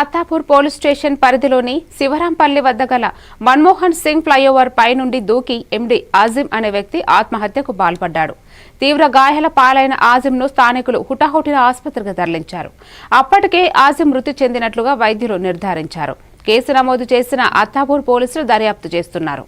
Attapur police station పరిధిలోని శివరాంపల్లి వద్ద గల మన్మోహన్ సింగ్ ఫ్లైఓవర్ పై నుండి దూకి ఎండి ఆజిమ్ అనే వ్యక్తి ఆత్మహత్యకు పాల్పడ్డాడు. తీవ్ర గాయాల పాలైన ఆజిమ్ను స్థానికులు హుటాహుటిన ఆసుపత్రికి తరలించారు. అప్పటికే ఆజిమ్ మృతి చెందినట్లుగా వైద్యులు నిర్ధారించారు. కేసు నమోదు చేసిన అత్తాపూర్ పోలీసులు దర్యాప్తు చేస్తున్నారు.